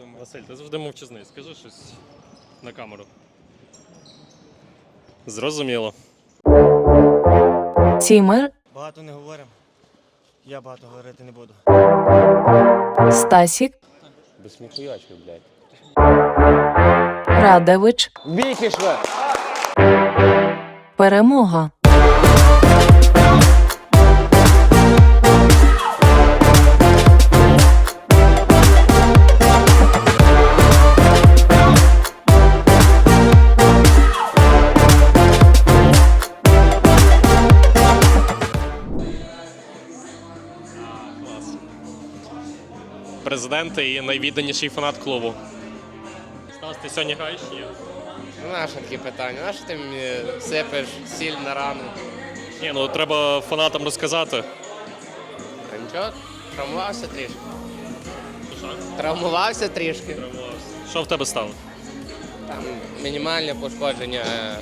думаю. Василь, ти завжди мовчазний. Скажи щось на камеру. Зрозуміло. Тімер, Багато не говоримо. Я багато говорити не буду. Стасік, Без сміхуячки, блядь. Радевич, Бій пішли! Перемога. Президент і найвідданіший фанат клубу. Стас, ти сьогодні граєш? Ні. Ну, наше такі питання. Нащо ти мені сипеш сіль на рану? Ні, ну треба фанатам розказати. А нічого, травмувався трішки. Травмувався трішки. Що в тебе стало? Там мінімальне пошкодження е,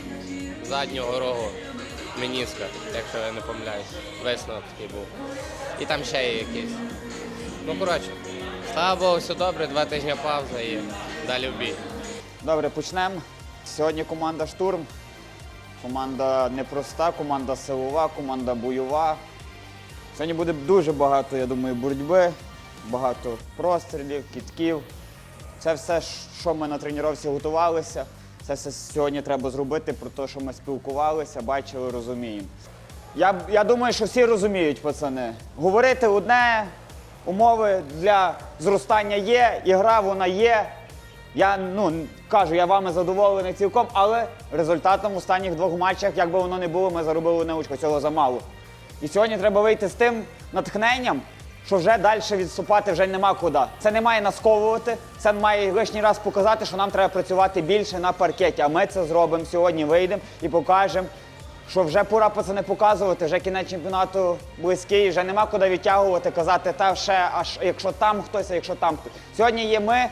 заднього рогу меніска, якщо я не помиляюсь. Висновок такий був. І там ще є якийсь. Ну, коротше, слава Богу, все добре, два тижні пауза і далі в бій. Добре, почнемо. Сьогодні команда штурм. Команда непроста, команда силова, команда бойова. Сьогодні буде дуже багато, я думаю, боротьби, багато прострілів, кітків. Це все, що ми на тренувці готувалися. Це все сьогодні треба зробити про те, що ми спілкувалися, бачили, розуміємо. Я, я думаю, що всі розуміють, пацани. Говорити одне, умови для зростання є, ігра вона є. Я ну кажу, я вами задоволений цілком, але результатом останніх двох матчах, як би воно не було, ми заробили не очко, цього замало. І сьогодні треба вийти з тим натхненням, що вже далі відступати вже нема куди. Це не має насковувати, це має лишній раз показати, що нам треба працювати більше на паркеті. А ми це зробимо сьогодні. Вийдемо і покажемо, що вже пора пацани показувати, вже кінець чемпіонату близький, вже нема куди відтягувати, казати, та ще аж якщо там хтось, а якщо там хтось. Сьогодні є ми.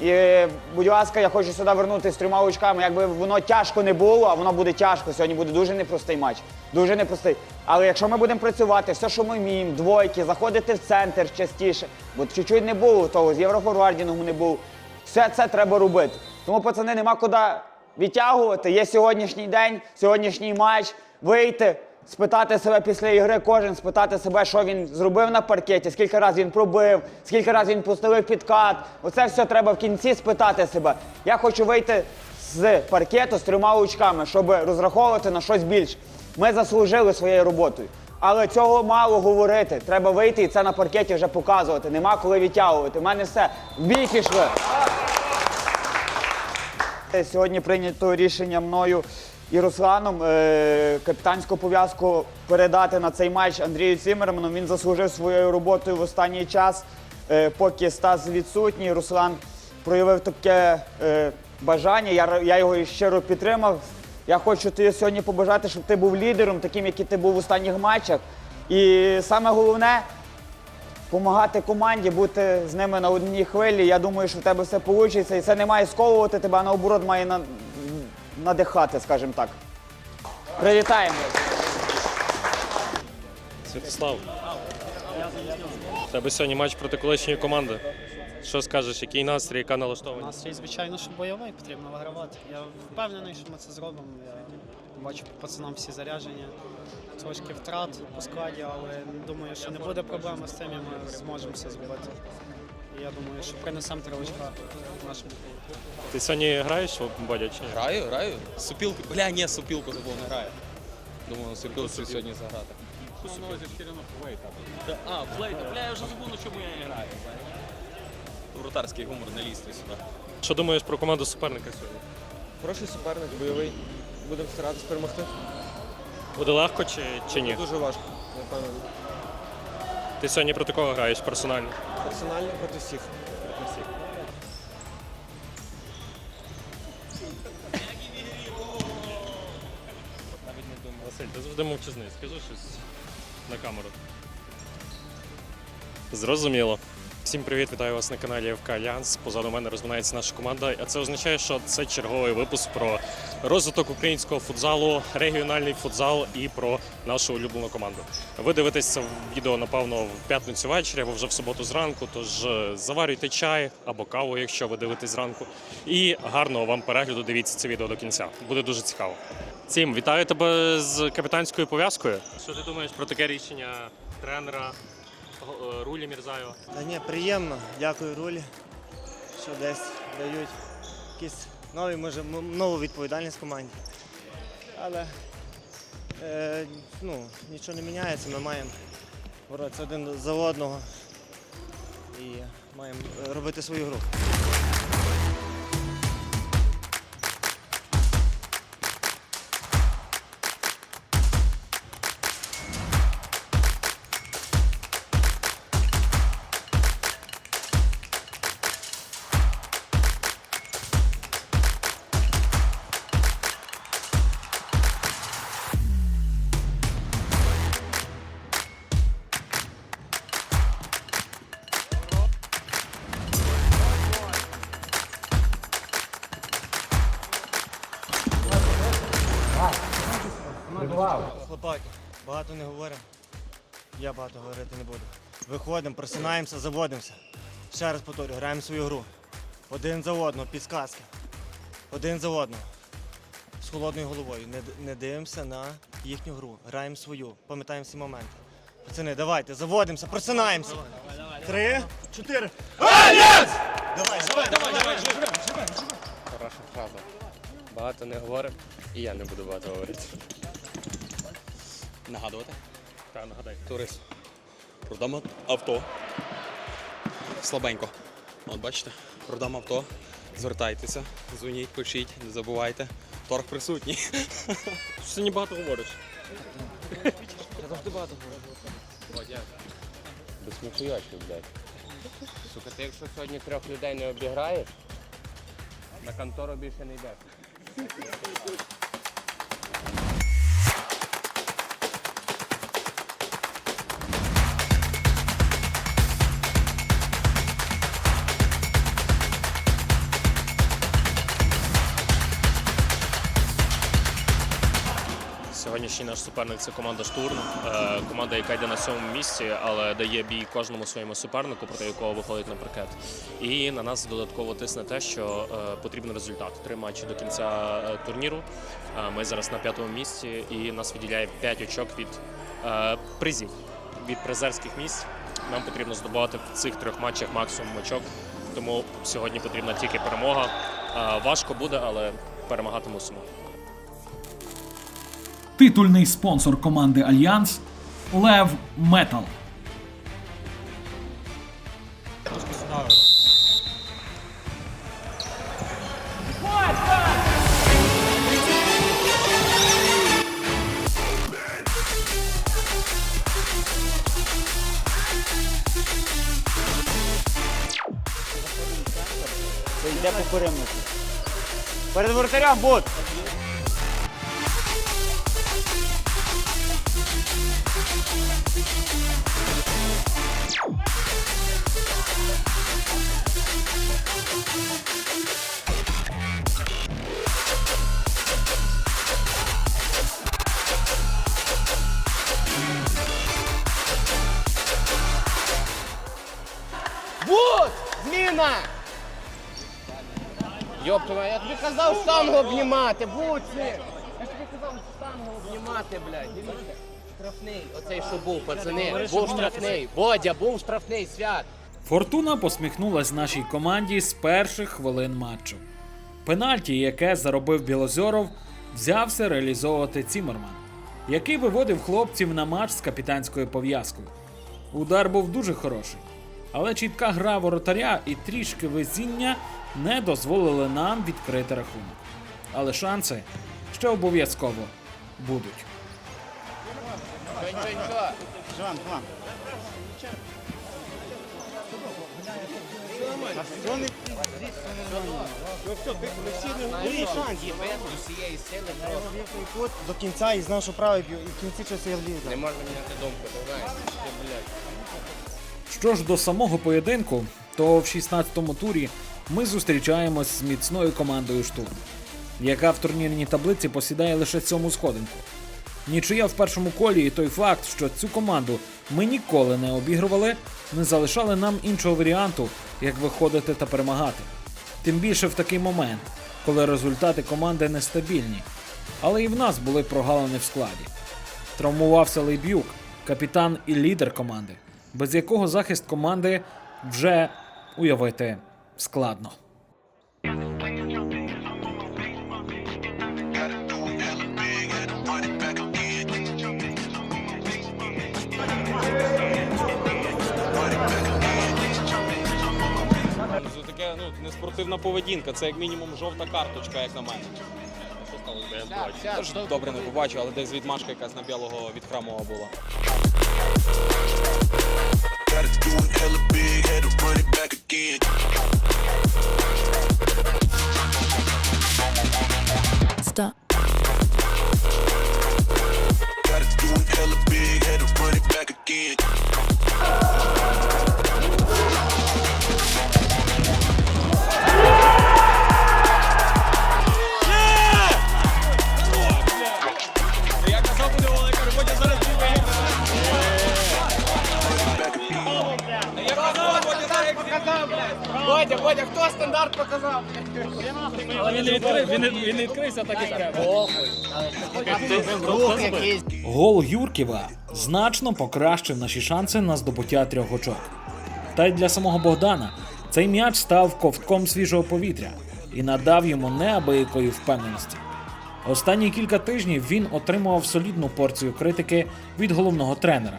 І, будь ласка, я хочу сюди вернутися з трьома очками. Якби воно тяжко не було, а воно буде тяжко. Сьогодні буде дуже непростий матч. Дуже непростий. Але якщо ми будемо працювати, все, що ми вміємо, двойки, заходити в центр частіше, бо чуть-чуть не було того, з єврофорвардінгом не було. Все це треба робити. Тому, пацани, нема куди відтягувати. Є сьогоднішній день, сьогоднішній матч. Вийти, спитати себе після ігри, кожен спитати себе, що він зробив на паркеті, скільки разів він пробив, скільки разів він поставив підкат. Оце все треба в кінці спитати себе. Я хочу вийти з паркету з трьома очками, щоб розраховувати на щось більше. Ми заслужили своєю роботою. Але цього мало говорити. Треба вийти і це на паркеті вже показувати. Нема коли відтягувати. У мене все. В бій пішли. Сьогодні прийнято рішення мною і Русланом е, капітанську пов'язку передати на цей матч Андрію Цімерману. Він заслужив своєю роботою в останній час, е, поки Стас відсутній. Руслан проявив таке е, бажання. Я, я його щиро підтримав. Я хочу тобі сьогодні побажати, щоб ти був лідером, таким, який ти був в останніх матчах. І саме головне Помагати команді, бути з ними на одній хвилі. Я думаю, що в тебе все вийде. І це не має сковувати тебе, а наоборот має на- надихати, скажімо так. Привітаємо! Святослав. У тебе сьогодні матч проти колишньої команди. Що скажеш, який настрій, яка налаштованість? Настрій, звичайно, що бойовий, потрібно вигравати. Я впевнений, що ми це зробимо. Я бачу по пацанам всі зарядження. Трошки втрат по складі, але думаю, що не буде проблеми з тим, і ми зможемо все зробити. І я думаю, що принесемо три очка нашому клубу. Ти сьогодні граєш в Бодя чи ні? Граю, граю. Супілку. Бля, ні, супілку забув, не граю. Думаю, супілку сьогодні заграти. Та, А, флейта. Бля, я вже забув, на чому я не граю. Вратарський гумор не лізти сюди. Що думаєш про команду суперника сьогодні? Хороший суперник, бойовий. Будемо старатися перемогти. Буде легко чи, чи ні? Дуже важко, напевно. Ти сьогодні проти кого граєш персонально? Персонально проти всіх. Василь, ти завжди мовчазний. Скажи щось на камеру. Зрозуміло. Всім привіт, вітаю вас на каналі ФК Альянс. Позаду мене розминається наша команда. А це означає, що це черговий випуск про розвиток українського футзалу, регіональний футзал і про нашу улюблену команду. Ви дивитесь це відео, напевно, в п'ятницю ввечері або вже в суботу зранку. Тож е, заварюйте чай або каву, якщо ви дивитесь зранку. І гарного вам перегляду. Дивіться це відео до кінця. Буде дуже цікаво. Цім, вітаю тебе з капітанською пов'язкою. Що ти думаєш про таке рішення тренера е, Рулі Мірзаєва? Та ні, приємно. Дякую рулі, що десь дають якісь нові, може, нову відповідальність команді. Але е, ну, нічого не міняється, ми маємо боротися один за одного і маємо робити свою гру. Багато не говоримо. Я багато говорити не буду. Виходимо, просинаємося, заводимося. Ще раз повторю, граємо свою гру. Один за одного, підсказки. Один за одного. З холодною головою. Не, не дивимося на їхню гру. Граємо свою, пам'ятаємо всі моменти. Пацани, давайте, заводимося, просинаємося. Три, чотири. Альянс! Давай, давай, давай, давай. Хороша фраза. Багато не говоримо, і я не буду багато говорити. Нагадувати. Та нагадай. Турист. Продам авто. Слабенько. От бачите, продам авто. Звертайтеся, дзвоніть, пишіть, не забувайте. Торг присутній. Що ти не багато говориш? Без сміхуйочків, блядь. Сука, ти якщо сьогодні трьох людей не обіграєш, на контору більше не йдеш. Сьогоднішній наш суперник це команда Штурм. Е, Команда, яка йде на сьомому місці, але дає бій кожному своєму супернику, проти якого виходить на паркет. І на нас додатково тисне те, що е, потрібен результат. Три матчі до кінця е, турніру. Ми зараз на п'ятому місці, і нас виділяє 5 очок від призів від призерських місць. Нам потрібно здобувати в цих трьох матчах максимум очок. Тому сьогодні потрібна тільки перемога. Важко буде, але перемагати мусимо. Титульний спонсор команди Альянс Лев Метал. Це йде по периметру. Перед воротарем бут! Казав штангу обнімати, буцни! Я ж тобі казав штангу обнімати, блядь, дивіться. Штрафний, оцей що був, пацани, був штрафний. Бодя, був штрафний, свят. Фортуна посміхнулась нашій команді з перших хвилин матчу. Пенальті, яке заробив Білозоров, взявся реалізовувати Цімерман, який виводив хлопців на матч з капітанською пов'язкою. Удар був дуже хороший, але чітка гра воротаря і трішки везіння не дозволили нам відкрити рахунок. Але шанси ще обов'язково будуть. До кінця і знав, що правий б'ю, і в кінці щось я влів. Не можна міняти думку, блядь. Що ж до самого поєдинку, то в 16-му турі ми зустрічаємось з міцною командою штурм, яка в турнірній таблиці посідає лише сьому сходинку. Нічия в першому колі і той факт, що цю команду ми ніколи не обігрували, не залишали нам іншого варіанту, як виходити та перемагати. Тим більше в такий момент, коли результати команди нестабільні. Але і в нас були прогалини в складі. Травмувався Лейб'юк, капітан і лідер команди, без якого захист команди вже уявити складно. Це таке ну, не спортивна поведінка, це як мінімум жовта карточка, як на мене. Що сталося? Я ж добре не побачив, але десь відмашка якась на білого від храмова була. Gotta do it hella big, had to run it back again. Стандарт показав? Гол Юрківа значно покращив наші шанси на здобуття трьох очок. Та й для самого Богдана цей м'яч став ковтком свіжого повітря і надав йому неабиякої впевненості. Останні кілька тижнів він отримував солідну порцію критики від головного тренера,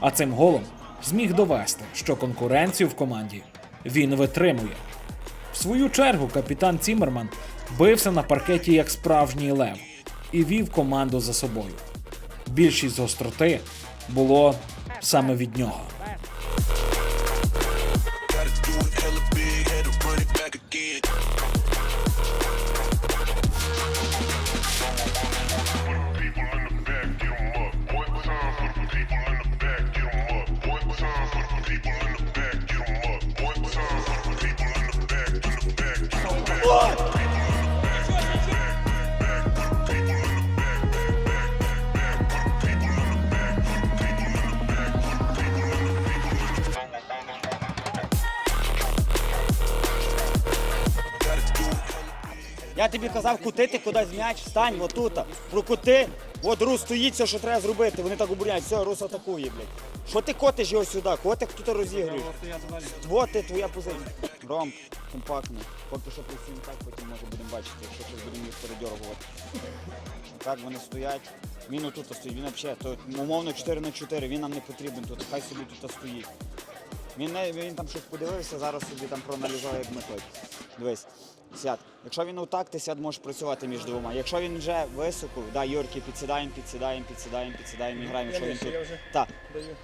а цим голом зміг довести, що конкуренцію в команді він витримує. Свою чергу капітан Цімерман бився на паркеті як справжній лев і вів команду за собою. Більшість гостроти було саме від нього. Казав кутити кудись м'яч, стань отут, прокути. От Рус стоїть, все, що треба зробити. Вони так обороняють, все, Рус атакує, блядь. Що ти котиш його сюди? Котик тут розігруєш. Вот ти твоя позиція. Ром, компактно. Поки що працюємо так, потім може будемо бачити, якщо щось будемо їх передьоргувати. Так вони стоять. Він отут стоїть, він взагалі, то умовно 4 на 4, він нам не потрібен тут, хай собі тут стоїть. Він, не, він там щось подивився, зараз собі там проаналізує, як ми той. Дивись, сяд. Якщо він отак, ти сяд можеш працювати між двома. Якщо він вже високо, да, Юрки, підсідаємо, підсідаємо, підсідаємо, підсідаємо і граємо. Якщо він тут. Так,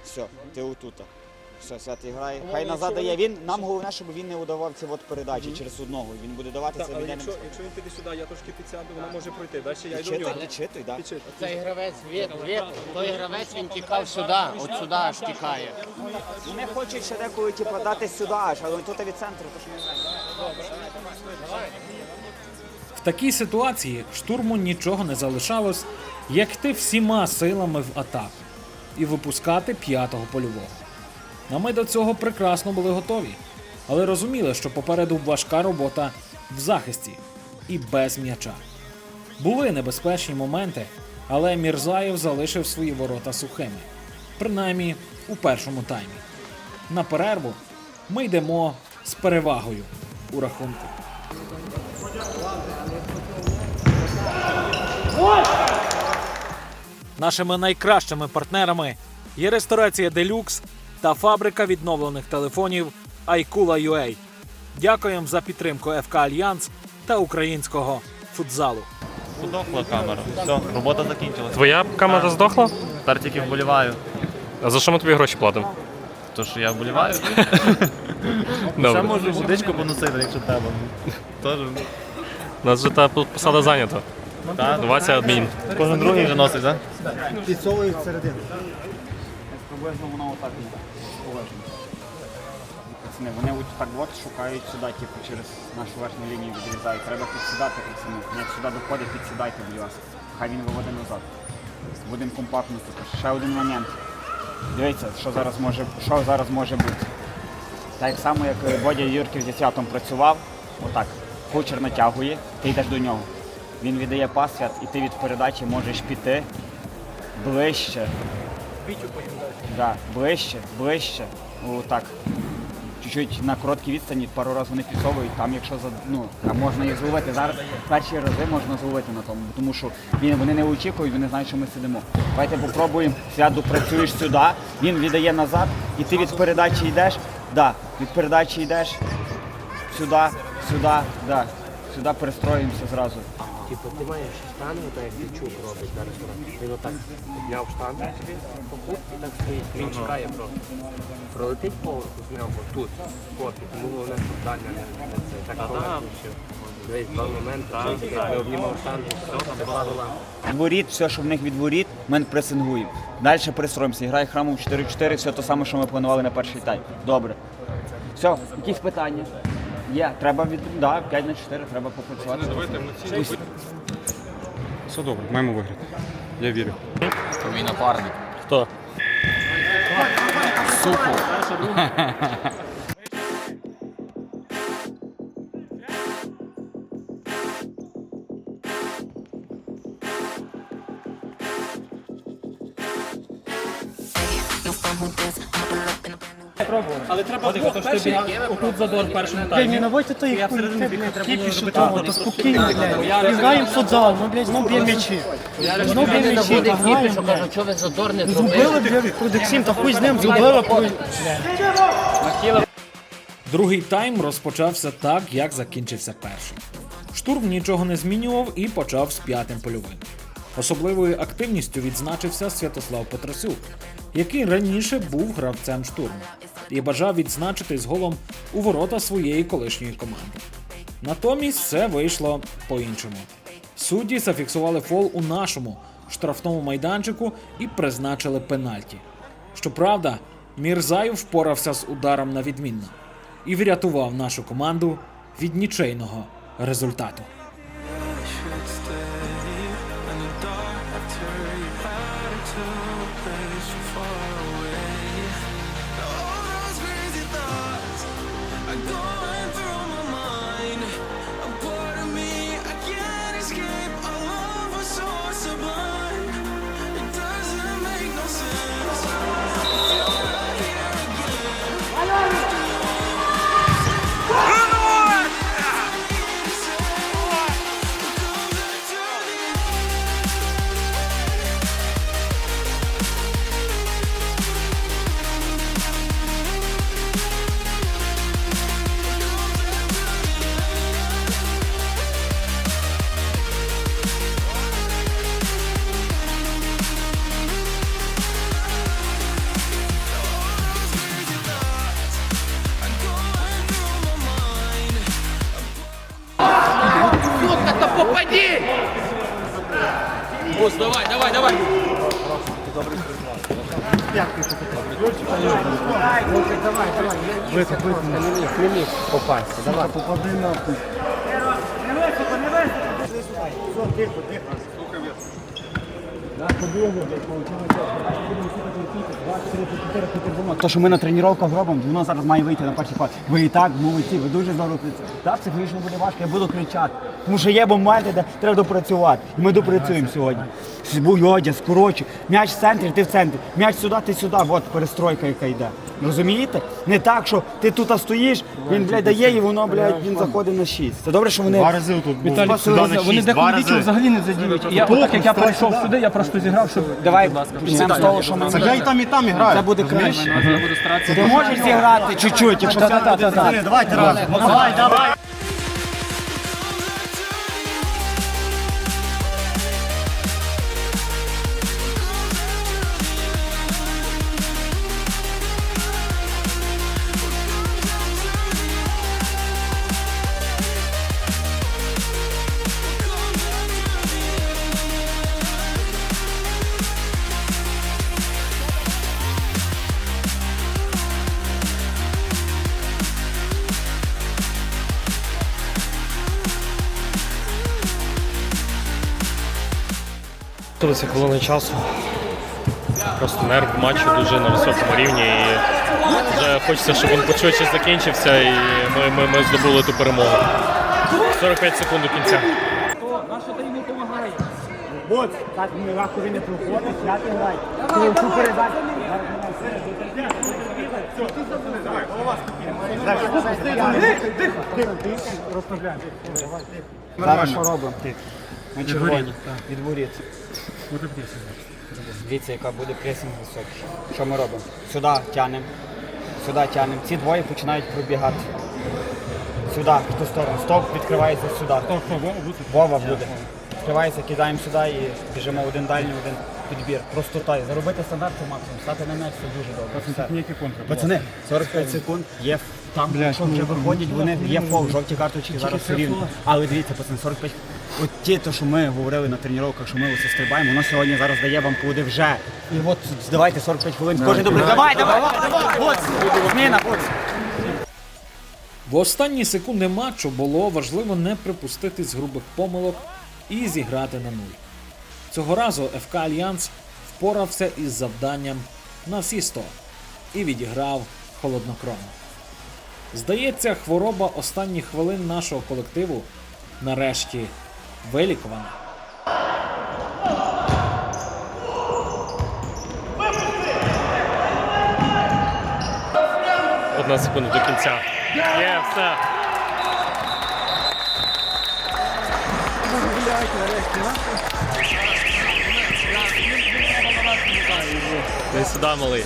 все, ти отут. Все, свят і грає. Хай назад дає. Він нам головне, щоб він не удавав ці от передачі через одного. Він буде давати це від якщо він піде сюди, я трошки підсяду, вона може пройти. Далі я йду в нього. підчитуй, да. Цей гравець, від, від, той гравець він тікав сюди, от сюди аж тікає. Вони хочуть ще деколи типу, дати сюди, аж, але тут від центру, то ж не знаю. В такій ситуації штурму нічого не залишалось, як йти всіма силами в атаку і випускати п'ятого польового. А ми до цього прекрасно були готові, але розуміли, що попереду важка робота в захисті і без м'яча. Були небезпечні моменти, але Мірзаєв залишив свої ворота сухими, принаймні у першому таймі. На перерву ми йдемо з перевагою у рахунку. Нашими найкращими партнерами є ресторація Делюкс та фабрика відновлених телефонів iKula.ua. Дякуємо за підтримку ФК Альянс та українського футзалу. Здохла камера. Все, робота закінчилась. Твоя камера здохла? Тепер тільки вболіваю. А за що ми тобі гроші платимо? То що я вболіваю, ще можу водичку поносити, якщо треба. Тож, У нас вже та посада зайнята. так. Вася адмін. Кожен другий вже носить, так? Приблизно воно отак. пацани, вони от так от шукають сюди, типу, через нашу верхню лінію відрізають. Треба підсідати, пацани. Як сюди доходить, підсідайте, будь ласка. Хай він виводить назад. Будемо компактно тут. Ще один момент. Дивіться, що зараз може, що зараз може бути. Так само, як е, Бодя Юрків зі святом працював, отак, кучер натягує, ти йдеш до нього. Він віддає пас свят, і ти від передачі можеш піти ближче. Да, ближче, ближче. Отак. Чуть-чуть на короткій відстані, пару разів вони підсовують, там якщо за ну, там можна їх зловити. Зараз перші рази можна зловити на тому, тому що він, вони не очікують, вони знають, що ми сидимо. Давайте попробуємо. Свято працюєш сюди, він віддає назад, і ти від передачі йдеш. Да, від передачі йдеш сюди, сюди, да. Сюди перестроїмося зразу. Типу, ти маєш штангу, так як Дячук робить на ресторані. Він отак підняв штангу собі, попук і так стоїть. Він чекає просто. Пролетить поверху з нього тут, корпі, тому головне, щоб дальня не, це. Так ще. Десь два моменти, я обнімав штангу, все, була що в них від воріт, ми пресингуємо. Далі перестроїмося. Грає храмом 4-4, все те саме, що ми планували на перший тайм. Добре. Все, якісь питання? Є, треба від да, 5 на 4, треба попрацювати. Ось. Все добре, маємо виграти. Я вірю. Мій напарник. Хто? Але треба двох перших, отут задор в першому Блядь, таймі. не наводьте то їх кіпішу того, то спокійно, блядь. Ми в футзал, ну, блядь, знов б'ємо м'ячі. Знов б'ємо м'ячі, та граємо, блядь. Що ви задор не Зубили, блядь, продексім, та хуй з ним, зубили, блядь. Другий тайм розпочався так, як закінчився перший. Штурм нічого не змінював і почав з п'ятим польовим. Особливою активністю відзначився Святослав Петросюк, який раніше був гравцем штурму і бажав відзначити з голом у ворота своєї колишньої команди. Натомість все вийшло по-іншому. Судді зафіксували фол у нашому штрафному майданчику і призначили пенальті. Щоправда, Мірзаєв впорався з ударом на відмінно і врятував нашу команду від нічийного результату. То, що ми на тренуваннях робимо, воно зараз має вийти на перший ход. Ви і так молодці, ви дуже здорово. Так, психологічно буде важко, я буду кричати. Тому що є моменти, де треба допрацювати. І ми допрацюємо сьогодні. Буйодя, скорочу. М'яч в центрі, ти в центрі. М'яч сюди, ти сюди. От перестройка, яка йде. Розумієте? Не так, що ти тут стоїш, він, блядь, дає і воно, блядь, він заходить на 6. Це добре, що вони. Два рази тут Віталій, вони деколи вічу взагалі не задіють. І я, отак як я пройшов сюди, я просто зіграв, щоб Давай почнемо з того, що ми. Це і там, і там граю. Це буде краще. Ти можеш зіграти чуть-чуть, якщо це. Давайте разом. Давай, давай. Залишилися хвилини часу. Просто нерв матчу дуже на високому рівні. І вже хочеться, щоб він пошвидше закінчився і ми, ми, ми здобули ту перемогу. 45 секунд до кінця. Зараз що робимо? Ми червоні. Від воріт. Дивіться, яка буде пресинг високий. Що ми робимо? Сюди тянемо. Сюди тянемо. Ці двоє починають пробігати. Сюди, в ту сторону. Стоп, відкривається сюди. Вова буде. Відкривається, кидаємо сюди і біжимо один дальній, один підбір. Просто тай. Заробити стандарт це максимум. Стати на м'яч це дуже добре. Пацани, 45 секунд є там, якщо вже виходять, вони є фол, жовті карточки зараз все рівно. Але дивіться, пацани, 45 От ті, то, що ми говорили на тренуваннях, що ми оце стрибаємо, воно сьогодні зараз дає вам плоди вже. І от давайте 45 хвилин. Кожен добре. Давай, давай, давай, от, зміна, от. В останні секунди матчу було важливо не припуститись грубих помилок і зіграти на нуль. Цього разу ФК Альянс впорався із завданням на всі 100 і відіграв холоднокровно. Здається, хвороба останніх хвилин нашого колективу нарешті вилікувана. Одна секунда до кінця. Є, все. Ти сюди, малий.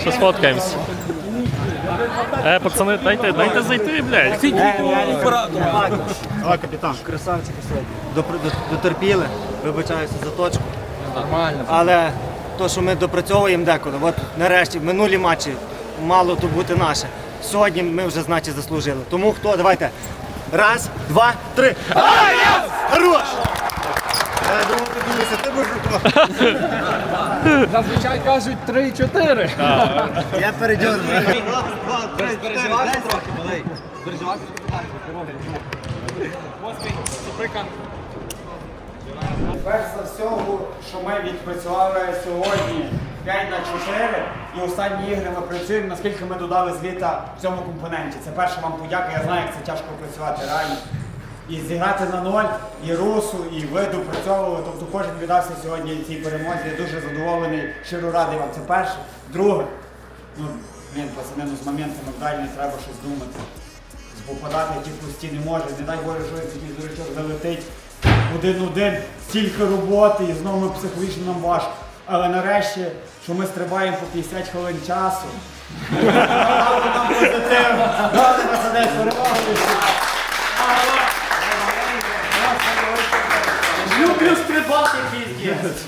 Що сфоткаємось? Е, пацани, дайте, дайте зайти, блядь. Давай, капітан. Красавчики сьогодні. Дотерпіли, вибачаюся за точку. Нормально. Але то, що ми допрацьовуємо деколи, от нарешті, минулі матчі мало то бути наше. Сьогодні ми вже, значить, заслужили. Тому хто, давайте. Раз, два, три. Альянс! Хорош! Я думав, ти дивишся, ти будеш Зазвичай кажуть 3-4. Я передерну. Раз, два, три, переживати трохи, малий. Переживати Перш за всього, що ми відпрацювали сьогодні 5 на 4 і останні ігри ми працюємо, наскільки ми додали звіта в цьому компоненті. Це перша вам подяка, я знаю, як це тяжко працювати реально. І зіграти на ноль, і русу, і ви допрацьовували. Тобто кожен віддався сьогодні цій перемозі. Я дуже задоволений, щиро радий вам. Це перше. Друге, ну, блін, пацани, ну з моментами в дальні треба щось думати. Попадати ті пусті не може. Не дай Боже, що якийсь дурачок залетить один-один, стільки роботи, і знову психологічно нам важко. Але нарешті, що ми стрибаємо по 50 хвилин часу. Нам позитив, пацани перемогу. Стрибати піздець.